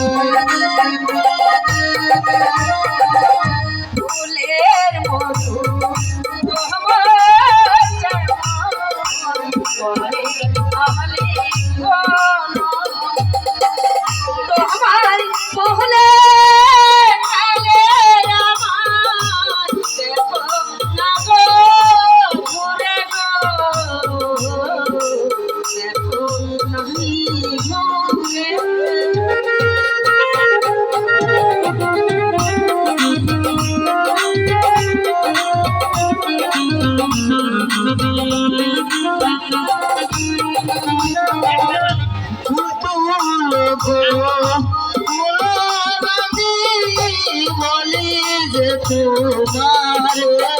Thank you. তোমারে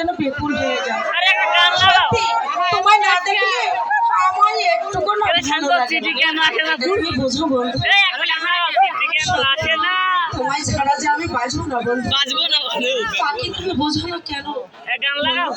যেন বিপুল হয়ে যায়। তোমার না দেখলে আমার একটুকু বুঝব বন্ধু। তোমায় ছাড়া যে আমি বাঁচবো না বন্ধু। বাঁচবো না বন্ধু। তুমি বুঝো না কেন? গান লাগাও।